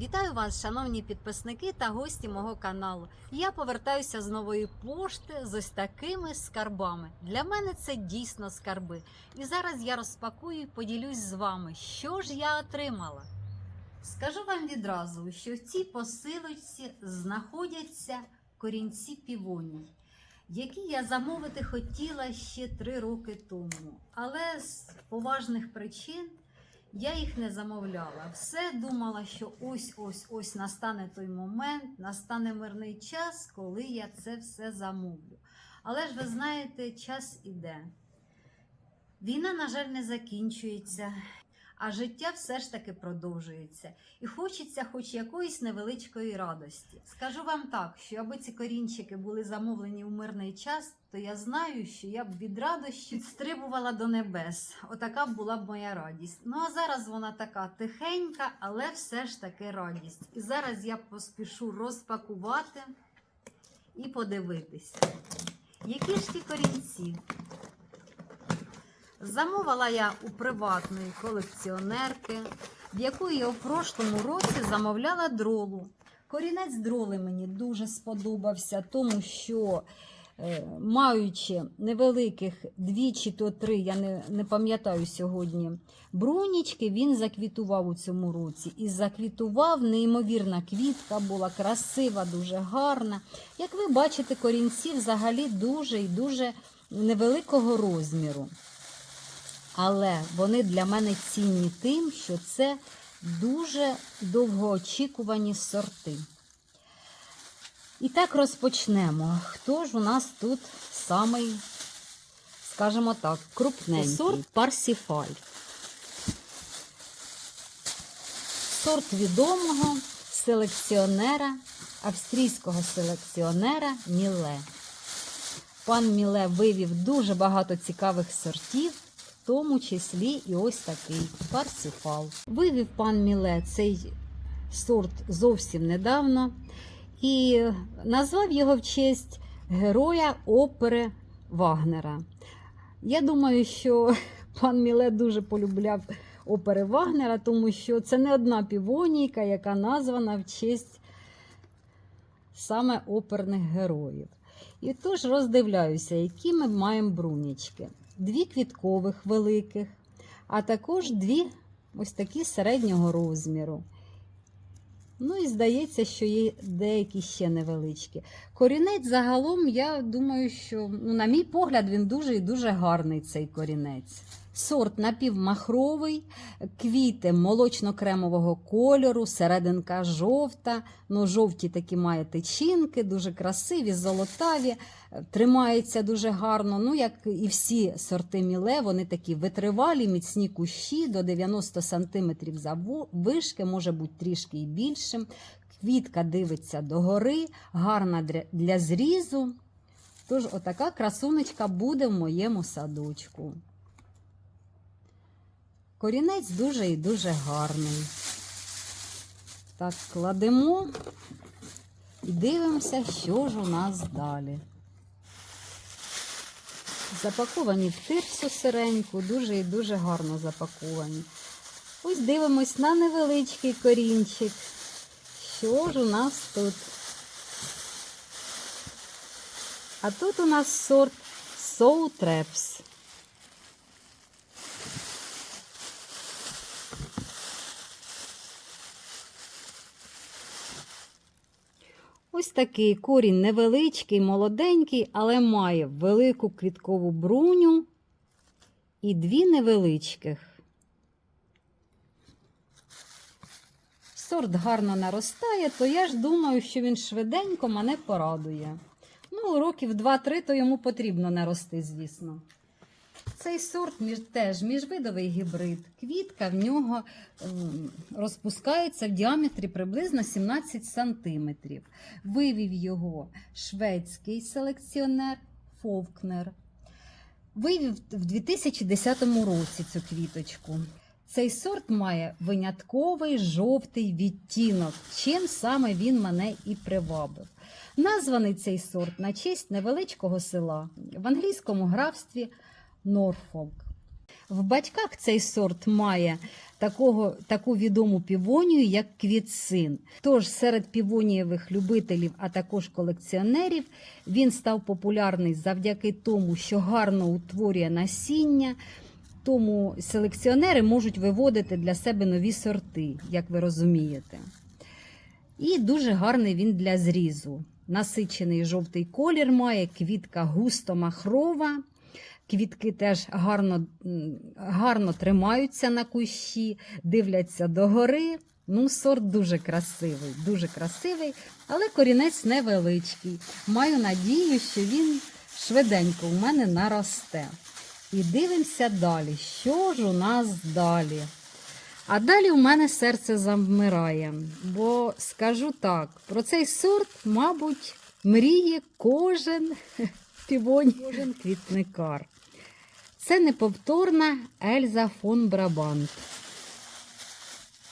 Вітаю вас, шановні підписники та гості мого каналу. Я повертаюся з нової пошти з ось такими скарбами. Для мене це дійсно скарби. І зараз я розпакую і поділюсь з вами, що ж я отримала. Скажу вам відразу, що в цій посилочці знаходяться корінці півоній, які я замовити хотіла ще три роки тому. Але з поважних причин я їх не замовляла. Все думала, що ось ось ось настане той момент, настане мирний час, коли я це все замовлю. Але ж ви знаєте, час іде. Війна, на жаль, не закінчується, а життя все ж таки продовжується. І хочеться хоч якоїсь невеличкої радості. Скажу вам так, що аби ці корінчики були замовлені у мирний час, то я знаю, що я б від радощі стрибувала до небес. Отака була б моя радість. Ну а зараз вона така тихенька, але все ж таки радість. І зараз я поспішу розпакувати і подивитися, які ж ті корінці. Замовила я у приватної колекціонерки, в якої я у прошлому році замовляла дролу. Корінець дроли мені дуже сподобався, тому що, е, маючи невеликих дві чи то три, я не, не пам'ятаю сьогодні, брунічки, він заквітував у цьому році. І заквітував неймовірна квітка, була красива, дуже гарна. Як ви бачите, корінці взагалі дуже і дуже невеликого розміру. Але вони для мене цінні тим, що це дуже довгоочікувані сорти. І так розпочнемо. Хто ж у нас тут самий, скажімо так, крупненький? Сорт Парсіфаль. Сорт відомого селекціонера, австрійського селекціонера Міле. Пан Міле вивів дуже багато цікавих сортів, тому числі і ось такий парсіфал. Вивів пан Міле цей сорт зовсім недавно і назвав його в честь героя опери Вагнера. Я думаю, що пан Міле дуже полюбляв опери Вагнера, тому що це не одна півонійка, яка названа в честь саме оперних героїв. І тож роздивляюся, які ми маємо брунічки. Дві квіткових великих, а також дві ось такі середнього розміру. Ну і здається, що є деякі ще невеличкі. Корінець загалом, я думаю, що, ну, на мій погляд, він дуже і дуже гарний цей корінець. Сорт напівмахровий, квіти молочно-кремового кольору, серединка жовта, ну жовті такі має тичинки, дуже красиві, золотаві, тримаються дуже гарно. Ну, як і всі сорти міле, вони такі витривалі, міцні кущі до 90 см заввишки, може бути трішки і більшим. Квітка дивиться догори, гарна для зрізу. Тож, отака красунечка буде в моєму садочку. Корінець дуже і дуже гарний. Так, кладемо і дивимося, що ж у нас далі. Запаковані в тирсу сиреньку, дуже і дуже гарно запаковані. Ось дивимось на невеличкий корінчик. Що ж у нас тут? А тут у нас сорт Soul Ось такий корінь невеличкий, молоденький, але має велику квіткову бруню і дві невеличких. Сорт гарно наростає, то я ж думаю, що він швиденько мене порадує. Ну, років 2-3 то йому потрібно нарости, звісно. Цей сорт між, теж міжвидовий гібрид. Квітка в нього ем, розпускається в діаметрі приблизно 17 см. Вивів його шведський селекціонер Фовкнер. Вивів в 2010 році цю квіточку. Цей сорт має винятковий жовтий відтінок, чим саме він мене і привабив. Названий цей сорт на честь невеличкого села в англійському графстві Норфолк. В батьках цей сорт має такого, таку відому півонію, як квітсин. Тож серед півонієвих любителів, а також колекціонерів, він став популярний завдяки тому, що гарно утворює насіння. Тому селекціонери можуть виводити для себе нові сорти, як ви розумієте. І дуже гарний він для зрізу. Насичений жовтий колір має, квітка густо махрова. Квітки теж гарно, гарно тримаються на кущі, дивляться догори. Ну, сорт дуже красивий, дуже красивий, але корінець невеличкий. Маю надію, що він швиденько у мене наросте. І дивимося далі. Що ж у нас далі? А далі у мене серце завмирає, бо скажу так, про цей сорт, мабуть, мріє кожен півонь, кожен квітникар. Це неповторна Ельза фон Брабант.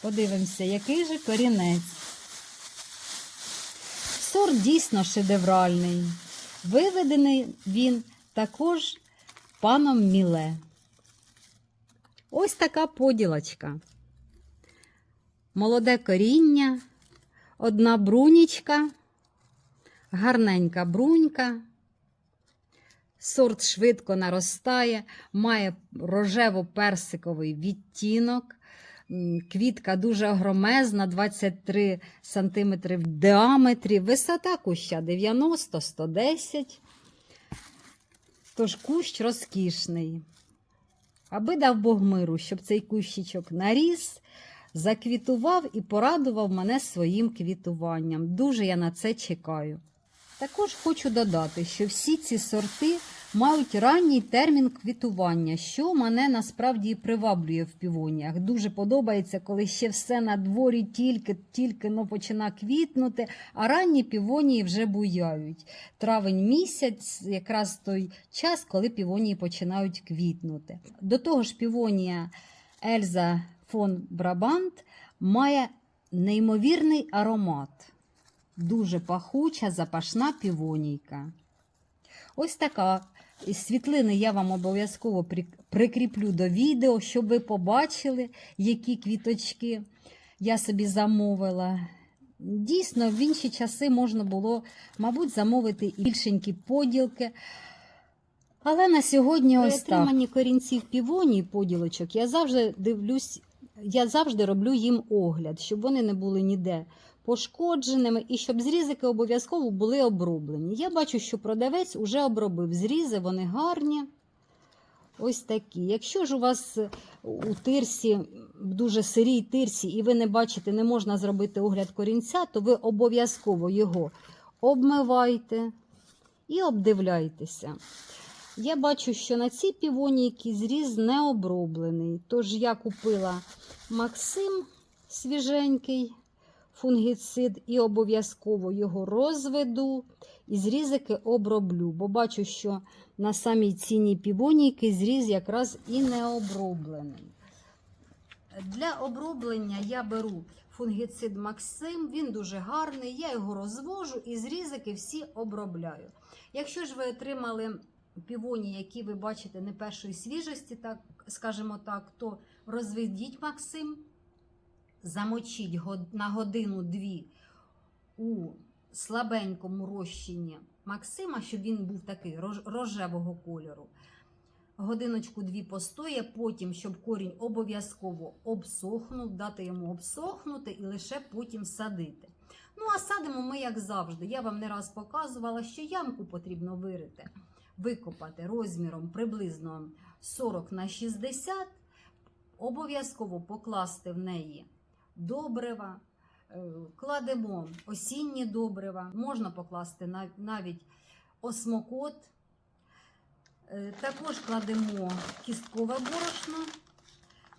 Подивимося, який же корінець. Сорт дійсно шедевральний. Виведений він також паном Міле. Ось така поділочка. Молоде коріння, одна брунічка, гарненька брунька. Сорт швидко наростає, має рожево-персиковий відтінок. Квітка дуже огромезна, 23 см в діаметрі, висота куща 90-110. Тож кущ розкішний. Аби дав Бог миру, щоб цей кущичок наріс, заквітував і порадував мене своїм квітуванням. Дуже я на це чекаю. Також хочу додати, що всі ці сорти мають ранній термін квітування, що мене насправді приваблює в півоніях. Дуже подобається, коли ще все на дворі тільки, тільки ну, почина квітнути, а ранні півонії вже буяють. Травень місяць якраз той час, коли півонії починають квітнути. До того ж, півонія Ельза фон Брабант має неймовірний аромат. Дуже пахуча, запашна півонійка. Ось така. Світлини я вам обов'язково прикріплю до відео, щоб ви побачили, які квіточки я собі замовила. Дійсно, в інші часи можна було, мабуть, замовити і більшенькі поділки. Але на сьогодні ось так. отриманні корінців півонії поділочок я завжди дивлюсь, я завжди роблю їм огляд, щоб вони не були ніде пошкодженими і щоб зрізики обов'язково були оброблені. Я бачу, що продавець уже обробив зрізи, вони гарні. Ось такі. Якщо ж у вас у тирсі, в дуже сирій тирсі, і ви не бачите, не можна зробити огляд корінця, то ви обов'язково його обмивайте і обдивляйтеся. Я бачу, що на цій півонійки зріз не оброблений. Тож я купила Максим свіженький фунгіцид і обов'язково його розведу і зрізики оброблю, бо бачу, що на самій ціні півонійки зріз якраз і не оброблений. Для оброблення я беру фунгіцид Максим, він дуже гарний, я його розвожу і зрізики всі обробляю. Якщо ж ви отримали півоні, які ви бачите не першої свіжості, так скажімо так, то розведіть Максим, замочіть на годину-дві у слабенькому розчині Максима, щоб він був такий рожевого кольору. Годиночку-дві постоє, потім, щоб корінь обов'язково обсохнув, дати йому обсохнути і лише потім садити. Ну, а садимо ми, як завжди. Я вам не раз показувала, що ямку потрібно вирити, викопати розміром приблизно 40 на 60, обов'язково покласти в неї добрива, е, кладемо осінні добрива, можна покласти навіть осмокот. Е, Також кладемо кісткове борошно.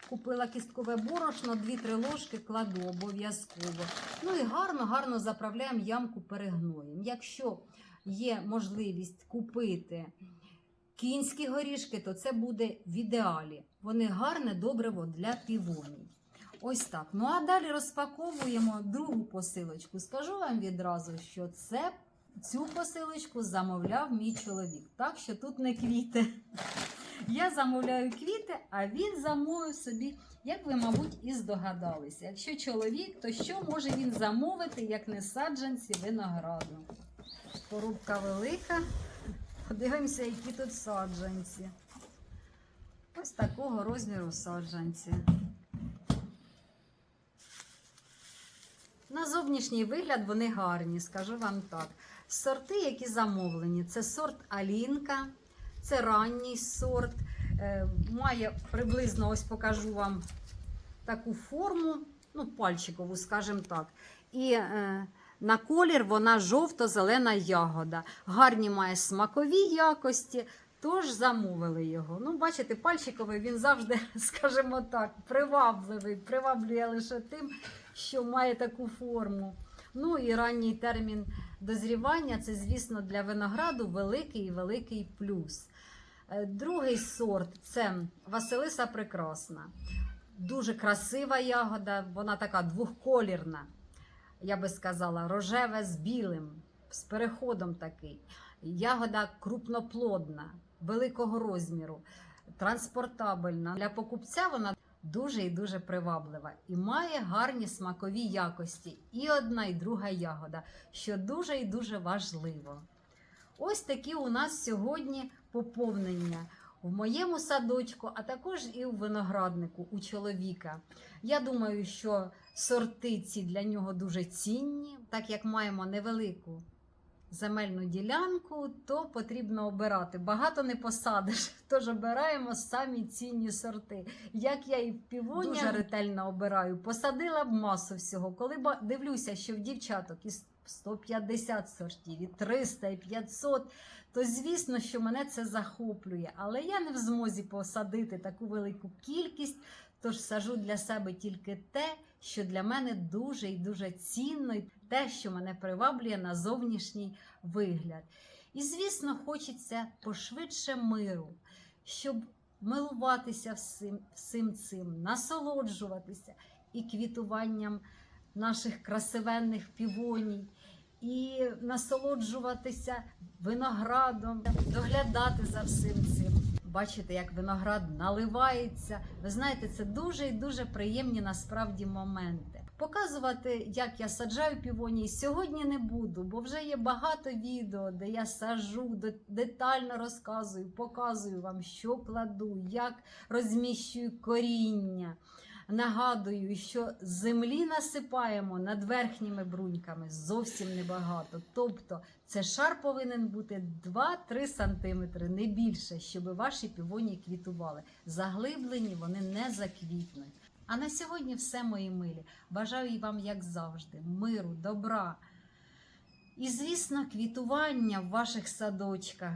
Купила кісткове борошно, 2-3 ложки кладу обов'язково. Ну і гарно-гарно заправляємо ямку перегноєм. Якщо є можливість купити кінські горішки, то це буде в ідеалі. Вони гарне добриво для півоній. Ось так. Ну а далі розпаковуємо другу посилочку. Скажу вам відразу, що це цю посилочку замовляв мій чоловік. Так що тут не квіти. Я замовляю квіти, а він замовив собі Як ви, мабуть, і здогадалися, якщо чоловік, то що може він замовити, як не саджанці винограду? Порубка велика. Подивимося, які тут саджанці. Ось такого розміру саджанці. На зовнішній вигляд вони гарні, скажу вам так. Сорти, які замовлені, це сорт Алінка, це ранній сорт. Е, має приблизно, ось покажу вам таку форму, ну, пальчикову, скажімо так. І е, на колір вона жовто-зелена ягода. Гарні має смакові якості, тож замовили його. Ну, бачите, пальчиковий він завжди, скажімо так, привабливий, приваблює лише тим, що має таку форму. Ну і ранній термін дозрівання це, звісно, для винограду великий і великий плюс. Е, Другий сорт це Василиса Прекрасна. Дуже красива ягода, вона така двохколірна. Я би сказала, рожеве з білим, з переходом такий. Ягода крупноплодна, великого розміру, транспортабельна. Для покупця вона дуже і дуже приваблива і має гарні смакові якості. І одна, і друга ягода, що дуже і дуже важливо. Ось такі у нас сьогодні поповнення в моєму садочку, а також і у винограднику у чоловіка. Я думаю, що сорти ці для нього дуже цінні, так як маємо невелику земельну ділянку, то потрібно обирати. Багато не посадиш, тож обираємо самі цінні сорти. Як я і в півоні дуже ретельно обираю, посадила б масу всього. Коли дивлюся, що в дівчаток із 150 сортів, і 300, і 500, то звісно, що мене це захоплює. Але я не в змозі посадити таку велику кількість, тож сажу для себе тільки те, що для мене дуже і дуже цінно, і те, що мене приваблює на зовнішній вигляд. І, звісно, хочеться пошвидше миру, щоб милуватися всім, всім цим, насолоджуватися і квітуванням наших красивенних півоній, і насолоджуватися виноградом, доглядати за всім цим. Бачите, як виноград наливається. Ви знаєте, це дуже і дуже приємні насправді моменти. Показувати, як я саджаю півонії, сьогодні не буду, бо вже є багато відео, де я сажу, де- детально розказую, показую вам, що кладу, як розміщую коріння. Нагадую, що землі насипаємо над верхніми бруньками зовсім небагато. Тобто це шар повинен бути 2-3 см, не більше, щоб ваші півоні квітували. Заглиблені вони не заквітнуть. А на сьогодні все, мої милі. Бажаю вам, як завжди, миру, добра. І, звісно, квітування в ваших садочках.